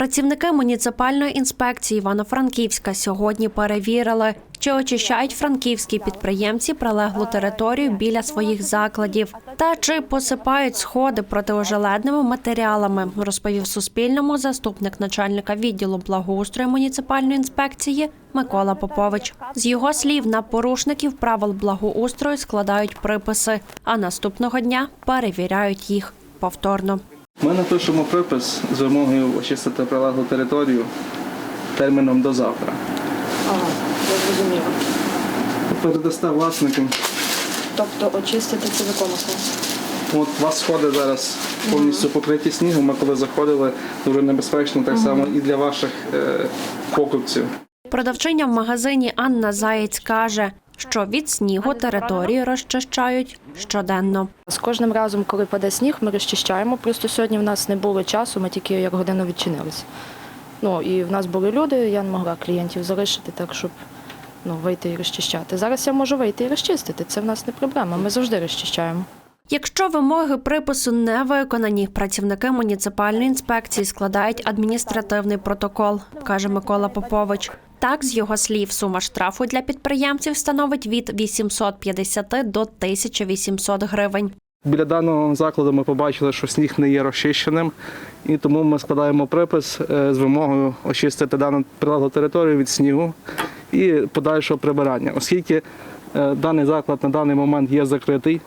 Працівники муніципальної інспекції Івано-Франківська сьогодні перевірили, чи очищають франківські підприємці прилеглу територію біля своїх закладів, та чи посипають сходи протиожеледними матеріалами, розповів Суспільному заступник начальника відділу благоустрою муніципальної інспекції Микола Попович. З його слів, на порушників правил благоустрою складають приписи, а наступного дня перевіряють їх повторно. Ми напишемо припис з вимогою очистити прилеглу територію терміном до завтра. Ага, я зрозуміла. Передасте власникам. Тобто очистити це в якому сенсі? От у вас сходи зараз повністю покриті снігом. Ми коли заходили, дуже небезпечно, так само і для ваших е, покупців. Продавчиня в магазині Анна Заєць каже, що від снігу територію розчищають щоденно. З кожним разом, коли паде сніг, ми розчищаємо. Просто сьогодні в нас не було часу, ми тільки як годину відчинилися. Ну і в нас були люди, я не могла клієнтів залишити так, щоб ну, вийти і розчищати. Зараз я можу вийти і розчистити. Це в нас не проблема. Ми завжди розчищаємо. Якщо вимоги припису не виконані, працівники муніципальної інспекції складають адміністративний протокол, каже Микола Попович. Так, з його слів, сума штрафу для підприємців становить від 850 до 1800 гривень. Біля даного закладу ми побачили, що сніг не є розчищеним, і тому ми складаємо припис е, з вимогою очистити дану прилеглу територію від снігу і подальшого прибирання. Оскільки е, даний заклад на даний момент є закритий,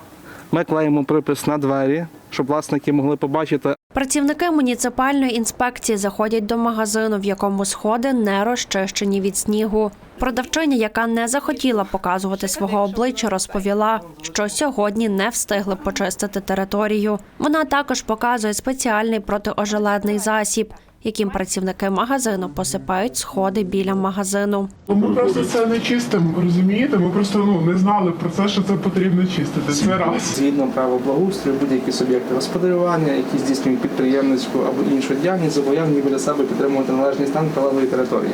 ми клеїмо припис на двері, щоб власники могли побачити, Працівники муніципальної інспекції заходять до магазину, в якому сходи не розчищені від снігу. Продавчиня, яка не захотіла показувати свого обличчя, розповіла, що сьогодні не встигли почистити територію. Вона також показує спеціальний протиожеледний засіб, яким працівники магазину посипають сходи біля магазину. Ми просто це не чистимо, розумієте? Ми просто ну не знали про це, що це потрібно чистити. Це раз. згідно правил благоустрою, будь-які суб'єкти господарювання, які здійснюють підприємницьку або іншу діяльність, зобов'язані біля себе підтримувати належний стан прилеглої території.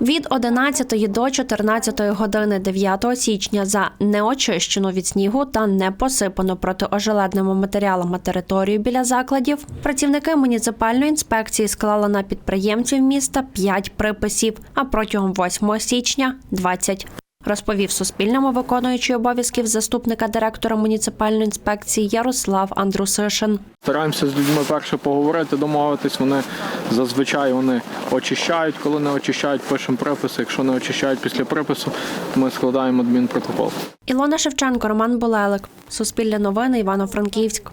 Від 11 до 14 години 9 січня за неочищену від снігу та не посипану протиожеледними матеріалами територію біля закладів працівники муніципальної інспекції склали на підприємців міста 5 приписів, а протягом 8 січня 20. Розповів Суспільному виконуючий обов'язків заступника директора муніципальної інспекції Ярослав Андрусишин. Стараємося з людьми перше поговорити, домовитись. Вони зазвичай вони очищають. Коли не очищають, пишемо приписи. Якщо не очищають після припису, ми складаємо адмінпротокол. Ілона Шевченко, Роман Болелик. Суспільне новини, Івано-Франківськ.